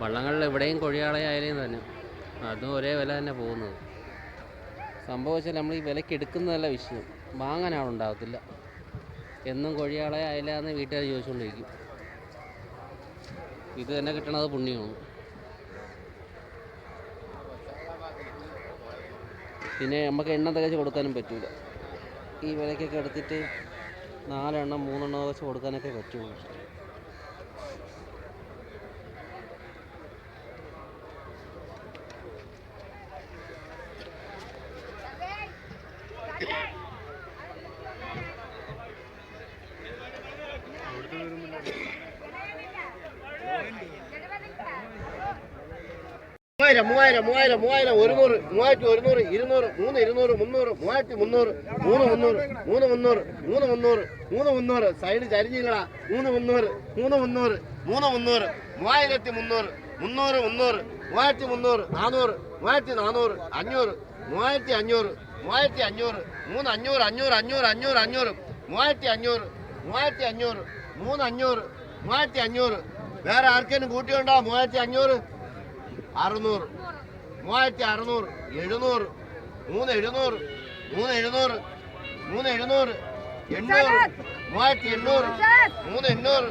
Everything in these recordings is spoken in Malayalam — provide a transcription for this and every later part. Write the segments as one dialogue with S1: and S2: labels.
S1: വള്ളങ്ങളിൽ എവിടെയും കൊഴിയാളയായാലും തന്നെ. അതും ഒരേ വില തന്നെ പോകുന്നത്. സംഭവം വെച്ചാൽ നമ്മൾ ഈ വിലയ്ക്ക് എടുക്കുന്നതല്ല വിഷയം. വാങ്ങാൻ ആളുണ്ടാകത്തില്ല എന്നും കൊഴിയാളെ അയലാന്ന് വീട്ടുകാർ ചോദിച്ചുകൊണ്ടിരിക്കും. ഇത് തന്നെ കിട്ടണത് പുണ്യമാണ്. പിന്നെ നമുക്ക് എണ്ണ തികച്ച് കൊടുക്കാനും പറ്റില്ല ഈ വിലയ്ക്കൊക്കെ എടുത്തിട്ട് നാലെണ്ണം മൂന്നെണ്ണം വെച്ച് കൊടുക്കാനൊക്കെ പറ്റുള്ളൂ.
S2: മൂവായിരം മൂവായിരം മൂവായിരം മൂവായിരം ഒരുന്നൂറ് മൂവായിരത്തി ഒരുന്നൂറ് ഇരുന്നൂറ് മൂന്ന് ഇരുന്നൂറ് മുന്നൂറ് മൂവായിരത്തി മുന്നൂറ് മൂന്ന് മുന്നൂറ് മൂന്ന് മുന്നൂറ് മൂന്ന് മുന്നൂറ് മൂന്ന് മുന്നൂറ്. സൈഡ് ചരിഞ്ഞിങ്ങളാ മൂന്ന് മുന്നൂറ് മൂന്ന് മുന്നൂറ് മൂന്ന് മുന്നൂറ് മൂവായിരത്തി മുന്നൂറ് മുന്നൂറ് മുന്നൂറ് മൂവായിരത്തി മുന്നൂറ് നാനൂറ് മൂവായിരത്തി നാനൂറ് അഞ്ഞൂറ് മൂവായിരത്തി അഞ്ഞൂറ് മൂവായിരത്തി അഞ്ഞൂറ് മൂന്ന് അഞ്ഞൂറ് അഞ്ഞൂറ് അഞ്ഞൂറ് അഞ്ഞൂറ് അഞ്ഞൂറ് മൂവായിരത്തി അഞ്ഞൂറ് മൂവായിരത്തി അഞ്ഞൂറ് മൂന്ന് അഞ്ഞൂറ് മൂവായിരത്തി അഞ്ഞൂറ്. വേറെ ആർക്കേലും കൂട്ടിയുണ്ടോ? മൂവായിരത്തി അഞ്ഞൂറ്. അറുന്നൂറ്. മൂവായിരത്തി അറുന്നൂറ് എഴുന്നൂറ് മൂന്ന് എഴുന്നൂറ് മൂന്ന് എഴുന്നൂറ് മൂന്ന് എഴുന്നൂറ് എണ്ണൂറ് മൂവായിരത്തി എണ്ണൂറ് മൂന്ന് എണ്ണൂറ്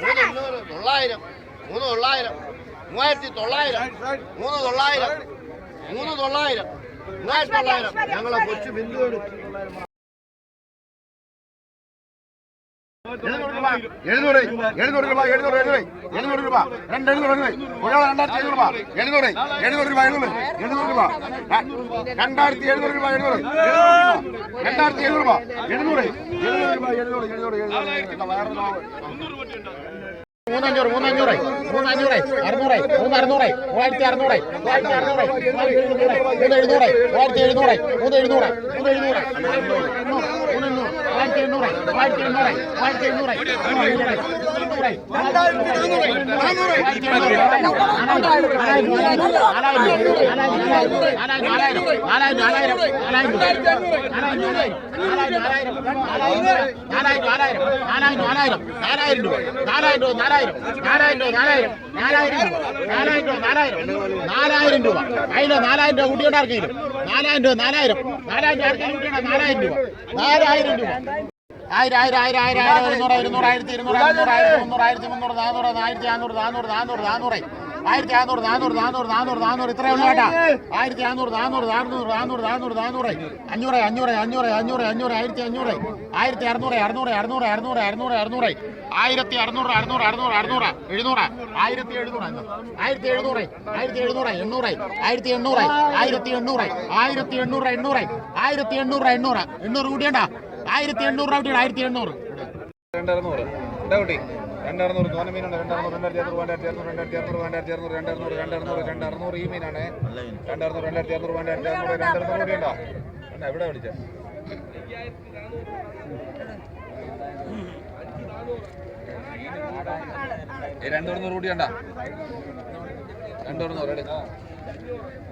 S2: മൂന്ന് എണ്ണൂറ് തൊള്ളായിരം മൂന്ന് തൊള്ളായിരം മൂവായിരത്തി തൊള്ളായിരം മൂന്ന് തൊള്ളായിരം മൂന്ന് തൊള്ളായിരം മൂവായിരത്തി തൊള്ളായിരം. ഞങ്ങളെ കൊച്ചു ബിന്ദുവോട്
S3: എഴുന്നൂറ് എഴുന്നൂറ് രൂപ രൂപ രണ്ട് എഴുന്നൂറ് എഴുന്നൂറ് ഒരാൾ രണ്ടായിരത്തി എഴുന്നൂറ് രൂപ. എഴുന്നൂറ് എഴുന്നൂറ് രൂപ എഴുന്നൂറ് എഴുന്നൂറ് രൂപ. രണ്ടായിരത്തി എഴുന്നൂറ് രൂപ എഴുന്നൂറ്. രണ്ടായിരത്തി എഴുന്നൂറ് രൂപ. എഴുന്നൂറ് എഴുന്നൂറ് രൂപ എഴുന്നൂറ് എഴുന്നൂറ് എഴുന്നൂറ്.
S2: മൂന്നഞ്ഞൂറ് മൂന്നഞ്ഞൂറ് മൂന്നഞ്ഞൂറ് അറുന്നൂറ് മൂന്ന് അറുന്നൂറ് മൂവായിരത്തി അറുന്നൂറ് മൂവായിരത്തി അറുന്നൂറ് മൂന്ന് എഴുന്നൂറ് മൂവായിരത്തി എഴുന്നൂറ് മൂന്ന് എഴുന്നൂറ് മൂന്ന് എഴുന്നൂറ്. ആയിരത്തി എണ്ണൂറ് ആയിരത്തി എണ്ണൂറ് ആയിരത്തി എണ്ണൂറ് നാലായിരം രൂപ അതിന്റെ നാലായിരം രൂപ കുട്ടിയുടെ ആർക്കെങ്കിലും നാലായിരം രൂപ നാലായിരം നാലായിരം രൂപ ആർക്കെങ്കിലും കുട്ടിയുടെ നാലായിരം രൂപ നാലായിരം രൂപ ആയിരം ആയിരം ആയിരം ആയിരം ആയിരം ഇരുന്നൂറ് ഇരുന്നൂറ് ആയിരത്തി ഇരുന്നൂറ് അഞ്ഞൂറ് ആയിരത്തി മുന്നൂറ് ആയിരത്തി മുന്നൂറ് നാനൂറ് ആയിരത്തി നാനൂറ് നാനൂറ് നാനൂറ് നാനൂറ് ആയിരത്തി നാനൂറ് നാനൂറ് നാനൂറ് നാനൂറ് നാനൂറ് ഇത്രയേ ഉള്ളൂ കേട്ടാ ആയിരത്തി നാനൂറ് നാനൂറ് നാനൂറ് നാനൂറ് നാനൂറ് നാനൂറ് അഞ്ഞൂറ് അഞ്ഞൂറ് അഞ്ഞൂറ് അഞ്ഞൂറ് അഞ്ഞൂറ് ആയിരത്തി അഞ്ഞൂറ് ആയിരത്തി അറുന്നൂറ് അറുന്നൂറ് അറുന്നൂറ് അറുന്നൂറ് അറുന്നൂറ് അറുന്നൂറ് ആയിരത്തി അറുന്നൂറ് അറുന്നൂറ് അറുന്നൂറ് അറുന്നൂറ് എഴുന്നൂറ് ആയിരത്തി എഴുന്നൂറ് ആയിരത്തി എഴുന്നൂറ് ആയിരത്തി എഴുന്നൂറ് എണ്ണൂറ് ആയിരത്തി എണ്ണൂറ് ആയിരത്തി എണ്ണൂറ് ആയിരത്തി എണ്ണൂറ് എണ്ണൂറ് ആയിരത്തി എണ്ണൂറ് എണ്ണൂറ് എണ്ണൂറ് കൂടിയണ്ട ആയിരത്തി എണ്ണൂറ് രൂപ ആയിരത്തി എണ്ണൂറ്
S3: രണ്ടറുന്നൂറ് കുട്ടി. രണ്ടറുന്നൂറ് ഈ മീനാണ്. കൂടി എടുക്കാം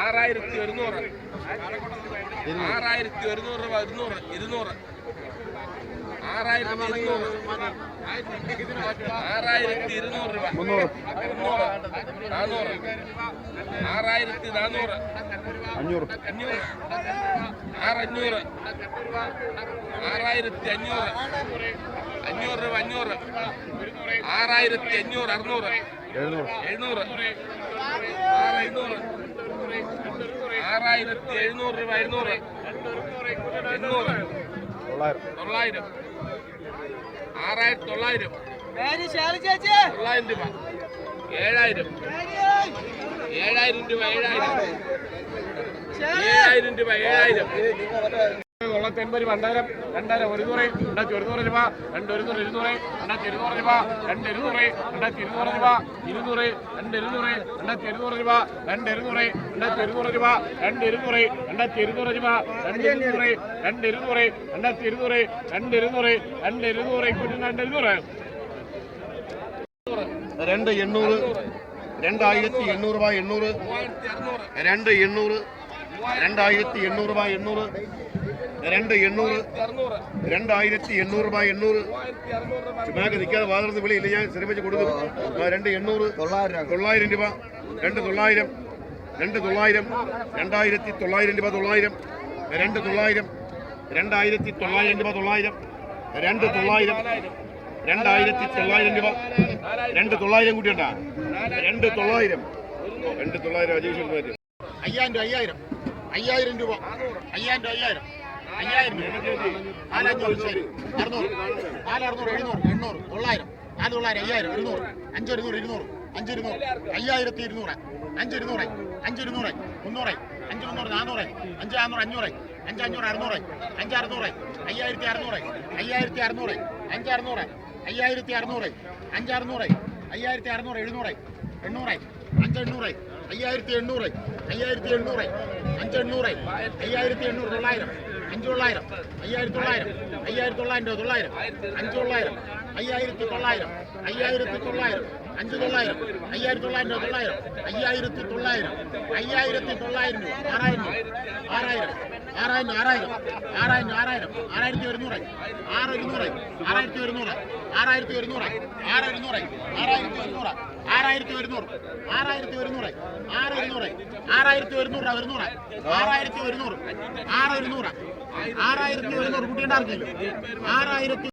S4: ആറായിരത്തി ഒരുന്നൂറ്. ആറായിരത്തി ഒരുന്നൂറ് രൂപ ഇരുന്നൂറ് ഇരുന്നൂറ്. ആറായിരത്തി ഇരുന്നൂറ്. ആറായിരത്തി ഇരുന്നൂറ് രൂപ. മുന്നൂറ്. നാന്നൂറ് ആറായിരത്തി നാന്നൂറ്
S3: അഞ്ഞൂറ്.
S4: അഞ്ഞൂറ്. ആറഞ്ഞൂറ്. ആറായിരത്തി അഞ്ഞൂറ്. അഞ്ഞൂറ് രൂപ അഞ്ഞൂറ്. ആറായിരത്തി അഞ്ഞൂറ് അറുന്നൂറ്.
S3: എഴുന്നൂറ്.
S4: എഴുന്നൂറ്. ആറ് എഴുന്നൂറ് ആറായിരത്തി എഴുന്നൂറ് രൂപ എഴുന്നൂറ് എണ്ണൂറ്
S3: തൊള്ളായിരം.
S4: ആറായിരത്തി തൊള്ളായിരം. തൊള്ളായിരം രൂപ ഏഴായിരം. ഏഴായിരം രൂപ ഏഴായിരം. ഏഴായിരം രൂപ ഏഴായിരം തൊള്ളായിരത്തി എൺപത് രൂപ രണ്ടായിരം രണ്ടായിരം ഒരു നൂറ് രണ്ടായിരത്തി ഒരുന്നൂറ് രൂപ രണ്ട് ഒരുന്നൂറ് ഇരുന്നൂറ് രണ്ടായിരത്തി ഇരുന്നൂറ് രൂപ രണ്ട് ഇരുന്നൂറ് രണ്ടായിരത്തി ഇരുന്നൂറ് രൂപ ഇരുന്നൂറ് രണ്ട് ഇരുന്നൂറ് രണ്ടായിരത്തി ഇരുന്നൂറ് രൂപ രണ്ട് ഇരുന്നൂറ് രണ്ടായിരത്തി ഇരുന്നൂറ് രൂപ രണ്ട് ഇരുന്നൂറ് രണ്ടായിരത്തി ഇരുന്നൂറ് രൂപ രണ്ട് ഇരുന്നൂറ് രണ്ട് ഇരുന്നൂറ് രണ്ടായിരത്തി ഇരുന്നൂറ് രണ്ട് ഇരുന്നൂറ് രണ്ട് ഇരുന്നൂറ് രണ്ട് ഇരുന്നൂറ്.
S5: രണ്ട് എണ്ണൂറ് രണ്ടായിരത്തി എണ്ണൂറ് രൂപ എണ്ണൂറ് രണ്ട് എണ്ണൂറ് രണ്ടായിരത്തി എണ്ണൂറ് രൂപ എണ്ണൂറ് രണ്ട് എണ്ണൂറ് രണ്ടായിരത്തി എണ്ണൂറ് രൂപ എണ്ണൂറ്. ചുമ്മാക്ക് നിൽക്കാതെ വാതിർത്ത് വിളിയില്ല. ഞാൻ ശ്രമിച്ച് കൊടുക്കും രണ്ട് എണ്ണൂറ് തൊള്ളായിരം രൂപ. രണ്ട് തൊള്ളായിരം രണ്ട് തൊള്ളായിരം രണ്ടായിരത്തി തൊള്ളായിരം രൂപ തൊള്ളായിരം രണ്ട് തൊള്ളായിരം രണ്ടായിരത്തി തൊള്ളായിരം രൂപ തൊള്ളായിരം രണ്ട് തൊള്ളായിരം രണ്ടായിരത്തി തൊള്ളായിരം രൂപ. രണ്ട് തൊള്ളായിരം കൂടി ഉണ്ടാ രണ്ട് തൊള്ളായിരം. രണ്ട് തൊള്ളായിരം അജീഷ്
S2: അയ്യായിരം അയ്യായിരം. അയ്യായിരം രൂപ. അയ്യായിരം രൂപ അയ്യായിരം. അയ്യായിരം നാലഞ്ഞൂറ് ശരി അറുന്നൂറ്. നാല് അറുന്നൂറ് എഴുന്നൂറ് എണ്ണൂറ് തൊള്ളായിരം. നാല് തൊള്ളായിരം അയ്യായിരം ഇരുന്നൂറ് അഞ്ചൊരുന്നൂറ് ഇരുന്നൂറ്. അഞ്ചിരുന്നൂറ് അയ്യായിരത്തി ഇരുന്നൂറ്. അഞ്ചിരുന്നൂറ് അഞ്ചിരുന്നൂറ് മുന്നൂറ്. അഞ്ച് മുന്നൂറ് നാനൂറ് അഞ്ച് നാനൂറ് അഞ്ഞൂറ്. അഞ്ച് അഞ്ഞൂറ് അറുന്നൂറ്. അഞ്ച് അറുന്നൂറ് അയ്യായിരത്തി അറുന്നൂറ്. അയ്യായിരത്തി അറുന്നൂറ്. അഞ്ച് അറുന്നൂറ് അയ്യായിരത്തി അറുന്നൂറ്. അഞ്ച് അറുന്നൂറ് അയ്യായിരത്തി അറുന്നൂറ് എഴുന്നൂറ്. എണ്ണൂറ്. അഞ്ച് എണ്ണൂറ് അയ്യായിരത്തി എണ്ണൂറ്. അയ്യായിരത്തി എണ്ണൂറ്. അഞ്ച് എണ്ണൂറ് അയ്യായിരത്തി എണ്ണൂറ് തൊള്ളായിരം. അഞ്ച് തൊള്ളായിരം അയ്യായിരത്തി തൊള്ളായിരം അയ്യായിരത്തി തൊള്ളായിരം രൂപ തൊള്ളായിരം. അഞ്ചു തൊള്ളായിരം അയ്യായിരത്തി തൊള്ളായിരം അയ്യായിരത്തി തൊള്ളായിരം അഞ്ച് തൊള്ളായിരം. അയ്യായിരത്തി തൊള്ളായിരം രൂപ തൊള്ളായിരം അയ്യായിരത്തി തൊള്ളായിരം അയ്യായിരത്തി തൊള്ളായിരം രൂപ. ആറായിരം. ആറായിരം ആറായിരം. ആറായിരം ആറായിരം ആറായിരം. ആറായിരത്തി ഒരുന്നൂറ്. ആറ് ഒരുന്നൂറ് ആറായിരത്തി ഒരുന്നൂറ്. ആറായിരത്തി ഒരുന്നൂറ്. ആറ് ഒരുന്നൂറ്. ആറായിരത്തി ഒരുന്നൂറ്. ആറായിരത്തി ഒരുന്നൂറ് ആറായിരത്തി ഒരുന്നൂറ് ആറ് ആറായിരത്തി ഒരുന്നൂറ് ഒരുന്നൂറ് ആറായിരത്തി ഒരുന്നൂറ് ആറ് ആറായിരത്തി ഒരുന്നൂറ് കുട്ടിയുണ്ടാക്കില്ല ആറായിരത്തി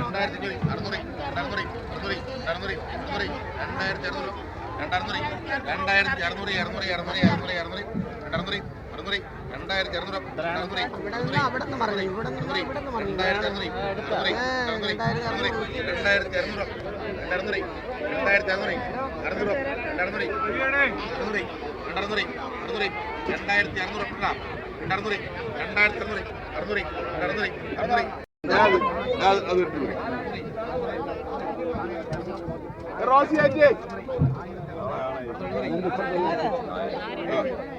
S5: രണ്ടായിരത്തി അറുന്നൂറ് അറുന്നൂറ് അറുന്നൂറ് അറുന്നൂറ് അറുന്നൂറ് അറുന്നൂറ് അറുന്നൂറ് രണ്ടായിരത്തി അറുന്നൂറ് അറുന്നൂറ് രണ്ടായിരത്തി അറുന്നൂറ് അറുന്നൂറ് രണ്ടായിരത്തി അറുന്നൂറ് അറുന്നൂറ് രണ്ടായിരത്തി അറുന്നൂറ് അറുന്നൂറ് അറുന്നൂറ് അറുന്നൂറ് രണ്ടറുന്നൂറ് അറുന്നൂറ് രണ്ടായിരത്തി അറുന്നൂറ് രണ്ടറുന്നൂറ് രണ്ടായിരത്തി അറുന്നൂറ് അറുന്നൂറ് അറുന്നൂറ് അറുന്നൂറ്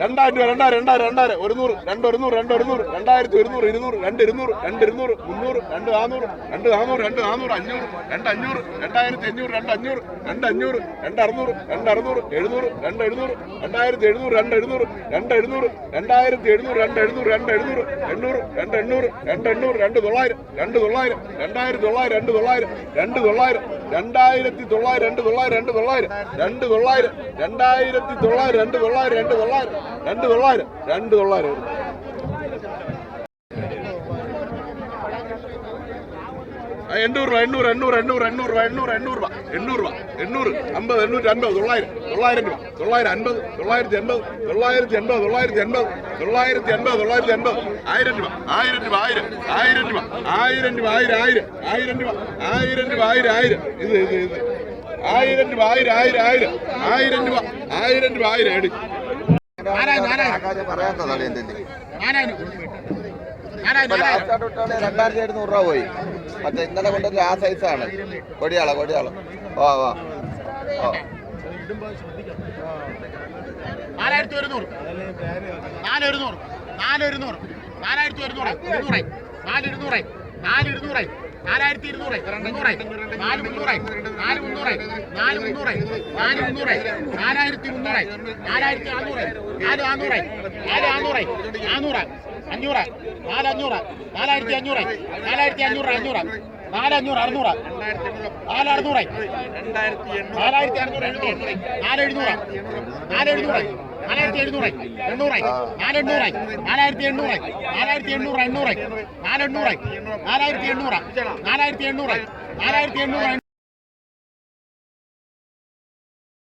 S2: രണ്ടായിരം രൂപ രണ്ടായിരം രണ്ടായിരം രണ്ടായിരം ഒരുന്നൂറ് രണ്ട് ഒരുന്നൂറ് രണ്ട് ഒരുന്നൂറ് രണ്ടായിരത്തി ഒരുന്നൂറ് ഇരുന്നൂറ് രണ്ട് ഇരുന്നൂറ് രണ്ട് ഇരുന്നൂറ് മുന്നൂറ് രണ്ട് നാനൂറ് രണ്ട് നാനൂറ് രണ്ട് നാനൂറ് അഞ്ഞൂറ് രണ്ട് അഞ്ഞൂറ് രണ്ടായിരത്തി അഞ്ഞൂറ് രണ്ട് അഞ്ഞൂറ് രണ്ട് അഞ്ഞൂറ് രണ്ട് അറുന്നൂറ് രണ്ട് അറുന്നൂറ് എഴുന്നൂറ് രണ്ട് എഴുന്നൂറ് രണ്ടായിരത്തി എഴുന്നൂറ് രണ്ട് എഴുന്നൂറ് രണ്ട് എഴുന്നൂറ് രണ്ടായിരത്തി എഴുന്നൂറ് രണ്ട് എഴുന്നൂറ് രണ്ട് എഴുന്നൂറ് എണ്ണൂറ് രണ്ട് എണ്ണൂറ് രണ്ട് എണ്ണൂറ് രണ്ട് തൊള്ളായിരം രണ്ട് തൊള്ളായിരം രണ്ടായിരത്തി തൊള്ളായിരം രണ്ട് തൊള്ളായിരം രണ്ട് തൊള്ളായിരം രണ്ടായിരത്തി തൊള്ളായിരം രണ്ട് തൊള്ളായിരം രണ്ട് തൊള്ളായിരം രണ്ട് തൊള്ളായിരം രണ്ടായിരത്തി തൊള്ളായിരം രണ്ട് തൊള്ളായിരം രണ്ട് തൊള്ളായിരം രണ്ട് തൊള്ളായിരം രണ്ട് തൊള്ളായിരം എണ്ണൂറ് രൂപ എണ്ണൂറ് എണ്ണൂറ് എണ്ണൂറ് എണ്ണൂറ് രൂപ എണ്ണൂറ് എണ്ണൂറ് രൂപ എണ്ണൂറ് രൂപ എണ്ണൂറ് അമ്പത് എണ്ണൂറ്റി അൻപത് തൊള്ളായിരം തൊള്ളായിരം രൂപ തൊള്ളായിരം അൻപത് തൊള്ളായിരത്തി എൺപത് തൊള്ളായിരത്തി എൺപത് തൊള്ളായിരത്തി എൺപത് തൊള്ളായിരത്തി എൺപത് തൊള്ളായിരത്തി എൺപത് ആയിരം രൂപ ആയിരം രൂപ ആയിരം ആയിരം രൂപ ആയിരം രൂപ ആയിരം ആയിരം ആയിരം രൂപ ആയിരം രൂപ ആയിരം ആയിരം ഇത് ഇത് ഇത് ആയിരം രൂപ ആയിരം ആയിരം ആയിരം ആയിരം രൂപ ആയിരം രൂപ ആയിരം എടി
S5: നാരായണ
S2: ഞാനായിരുന്നു
S6: രണ്ടായിരത്തി എഴുന്നൂറ് രൂപ പോയി. മറ്റേ ഇന്നലെ കൊണ്ടൊരു ആ സൈസാണ് കൊടിയാള കൊടിയാള. വാ ഓ
S2: നാലായിരത്തി ഒരുന്നൂറ് നാലൊരുന്നൂറ്. നാലൊരുന്നൂറ്. നാലായിരത്തി ഒരുന്നൂറ് ഇരുന്നൂറ് നാലിരുന്നൂറ് നാല് ഇരുന്നൂറ് നാലായിരത്തി ഇരുന്നൂറ് മുന്നൂറ് നാല് മുന്നൂറ് നാല് മുന്നൂറ് നാല് മുന്നൂറ് നാല് മുന്നൂറ് നാലായിരത്തി മുന്നൂറ് നാലായിരത്തി നാനൂറ് നാല് നാല് അഞ്ഞൂറ്. നാലഞ്ഞൂറ്. നാലായിരത്തി അഞ്ഞൂറ് നാലായിരത്തി അഞ്ഞൂറ് അഞ്ഞൂറ്. നാല് അഞ്ഞൂറ് അറുന്നൂറ് നാല് അറുന്നൂറ് നാലായിരത്തി അറുന്നൂറ് എഴുന്നൂറ് നാല് എഴുന്നൂറ് നാല് എഴുന്നൂറ് നാലായിരത്തി എഴുന്നൂറ് എണ്ണൂറ് നാല് നാലായിരത്തി എണ്ണൂറ് നാലായിരത്തി എണ്ണൂറ് എണ്ണൂറ് നാല് നാലായിരത്തി എണ്ണൂറ് നാലായിരത്തി എണ്ണൂറ് നാലായിരത്തി എണ്ണൂറ്